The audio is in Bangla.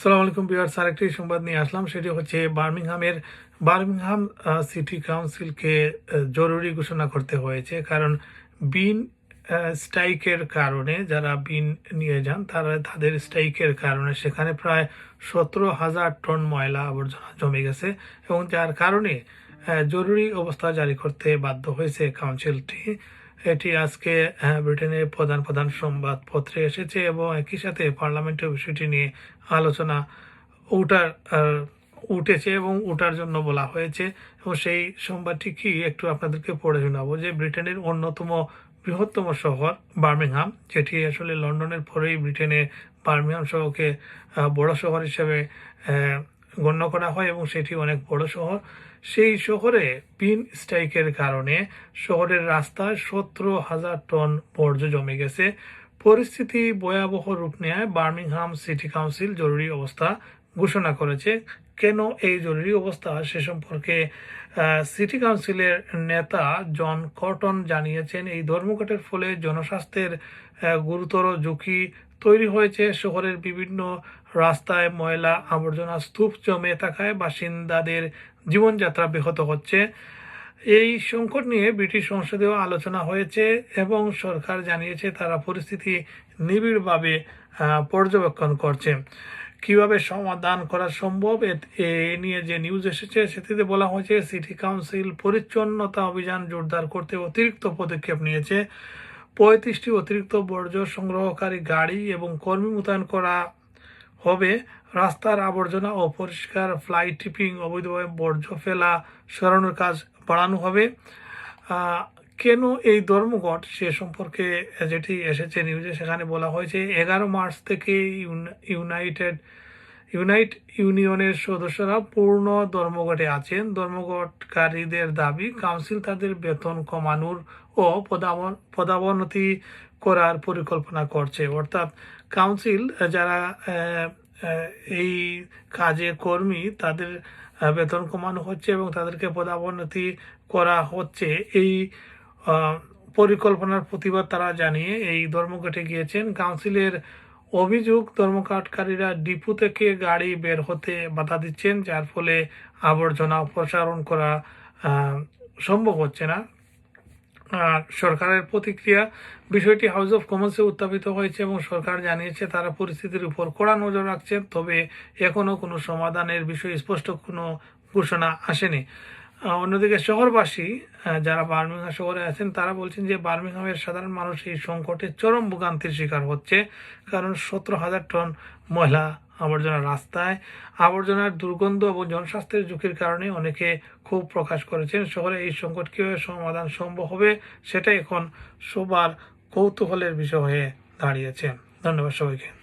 সালাম আলাইকুম বিহার স্যার একটি সংবাদ নিয়ে আসলাম, সেটি হচ্ছে বার্মিংহামের, বার্মিংহাম সিটি কাউন্সিলকে জরুরি ঘোষণা করতে হয়েছে। কারণ বিন স্ট্রাইকের কারণে, যারা বিন নিয়ে যান, তারা তাদের স্ট্রাইকের কারণে সেখানে প্রায় সতেরো হাজার টন ময়লা আবর্জনা জমে গেছে এবং যার কারণে জরুরি অবস্থা জারি করতে বাধ্য হয়েছে কাউন্সিলটি। এটি আজকে ব্রিটেনের প্রধান প্রধান সংবাদপত্রে এসেছে এবং একই সাথে পার্লামেন্টের বিষয়টি নিয়ে আলোচনা উঠার উঠেছে এবং উঠার জন্য বলা হয়েছে। এবং সেই সংবাদটি কি একটু আপনাদেরকে পড়ে শোনাবো যে ব্রিটেনের অন্যতম বৃহত্তম শহর বার্মিংহাম, যেটি আসলে লন্ডনের পরেই ব্রিটেনে বার্মিংহাম শহরকে বড় শহর হিসেবে গণ্য করা হয় এবং সেটি অনেক বড় শহর। সেই শহরে পিন স্ট্রাইকের কারণে শহরের রাস্তায় সতেরো হাজার টন বর্জ্য জমে গেছে। পরিস্থিতি ভয়াবহ রূপ নেয়। বার্মিংহাম সিটি কাউন্সিল জরুরি অবস্থা ঘোষণা করেছে। কেন এই জরুরি অবস্থা? সে সম্পর্কে সিটি কাউন্সিলের নেতা জন কটন জানিয়েছেন, এই ধর্মঘটের ফলে জনস্বাস্থ্যের গুরুতর ঝুঁকি তৈরি হয়েছে শহরের বিভিন্ন রাস্তায় ময়লা আবর্জনা স্তূপ জমে থাকায় বাসিন্দাদের জীবনযাত্রা ব্যাহত হচ্ছে। এই সংকট নিয়ে ব্রিটিশ সংসদেও আলোচনা হয়েছে এবং সরকার জানিয়েছে তারা পরিস্থিতি নিবিড়ভাবে পর্যবেক্ষণ করছে। কীভাবে সমাধান করা সম্ভব? এ- নিয়ে যে নিউজ এসেছে সেটিতে বলা হয়েছে সিটি কাউন্সিল পরিচ্ছন্নতা অভিযান জোরদার করতে অতিরিক্ত পদক্ষেপ নিয়েছে। পঁয়ত্রিশটি অতিরিক্ত বর্জ্য সংগ্রহকারী গাড়ি এবং কর্মী মোতায়েন করা হবে। রাস্তার আবর্জনা ও পরিষ্কার ফ্লাই টিপিং, অবৈধভাবে বর্জ্য ফেলা, সরানোর কাজ বাড়ানো হবে। কেন এই ধর্মঘট? সে সম্পর্কে যেটি এসেছে নিউজে সেখানে বলা হয়েছে, এগারো মার্চ থেকে ইউন- ইউনাইটেড ইউনাইট ইউনিয়নের সদস্যরা পূর্ণ ধর্মঘটে আছেন। ধর্মঘটকারীদের দাবি, কাউন্সিল তাদের বেতন কমানোর ও পদাবন- পদাবনতি করার পরিকল্পনা করছে। অর্থাৎ কাউন্সিল, যারা এই কাজে কর্মী, তাদের বেতন কমানো হচ্ছে এবং তাদেরকে পদাবনতি করা হচ্ছে। এই পরিকল্পনার প্রতিবাদ তারা জানিয়ে এই ধর্মঘটে গিয়েছেন। কাউন্সিলের অভিযোগ ধর্মঘটকারীরা ডিপু থেকে গাড়ি বের হতে বাধা দিচ্ছেন, যার ফলে আবর্জনা অপসারণ করা সম্ভব হচ্ছে না। সরকারের প্রতিক্রিয়া, বিষয়টি হাউস অফ কমন্সে উত্থাপিত হয়েছে এবং সরকার জানিয়েছে তারা পরিস্থিতির উপর কড়া নজর রাখছেন, তবে এখনও কোনো সমাধানের বিষয়ে স্পষ্ট কোনো ঘোষণা আসেনি। অন্যদিকে শহরবাসী যারা বার্মিংহাম শহরে আছেন, তারা বলছেন যে বার্মিংহামের সাধারণ মানুষ এই সংকটে চরম ভোগান্তির শিকার হচ্ছে। কারণ সতেরো হাজার টন ময়লা আবর্জনা রাস্তায় আবর্জনার দুর্গন্ধ এবং জনস্বাস্থ্যের ঝুঁকির কারণে অনেকে ক্ষোভ প্রকাশ করেছেন। শহরে এই সংকট কীভাবে সমাধান সম্ভব হবে, সেটা এখন সবার কৌতূহলের বিষয় হয়ে দাঁড়িয়েছে। ধন্যবাদ সবাইকে।